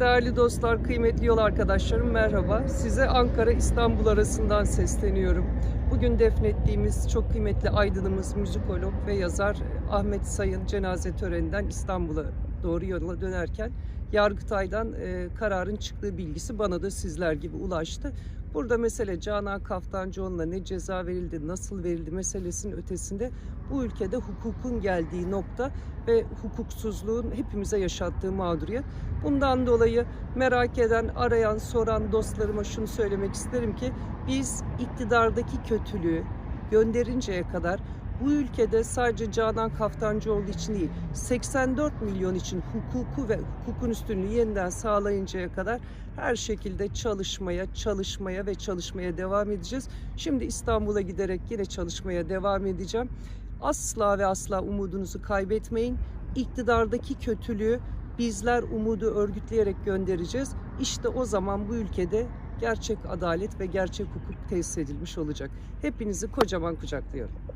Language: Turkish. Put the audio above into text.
Değerli dostlar, kıymetli yol arkadaşlarım merhaba. Size Ankara İstanbul arasından sesleniyorum. Bugün defnettiğimiz çok kıymetli aydınımız, müzikolog ve yazar Ahmet Sayın cenaze töreninden İstanbul'a doğru yola dönerken Yargıtay'dan e, kararın çıktığı bilgisi bana da sizler gibi ulaştı. Burada mesele Canan Kaftancıoğlu'na ne ceza verildi, nasıl verildi meselesinin ötesinde bu ülkede hukukun geldiği nokta ve hukuksuzluğun hepimize yaşattığı mağduriyet. Bundan dolayı merak eden, arayan, soran dostlarıma şunu söylemek isterim ki biz iktidardaki kötülüğü gönderinceye kadar bu ülkede sadece Canan Kaftancıoğlu için değil 84 milyon için hukuku ve hukukun üstünlüğü yeniden sağlayıncaya kadar her şekilde çalışmaya, çalışmaya ve çalışmaya devam edeceğiz. Şimdi İstanbul'a giderek yine çalışmaya devam edeceğim. Asla ve asla umudunuzu kaybetmeyin. İktidardaki kötülüğü bizler umudu örgütleyerek göndereceğiz. İşte o zaman bu ülkede gerçek adalet ve gerçek hukuk tesis edilmiş olacak. Hepinizi kocaman kucaklıyorum.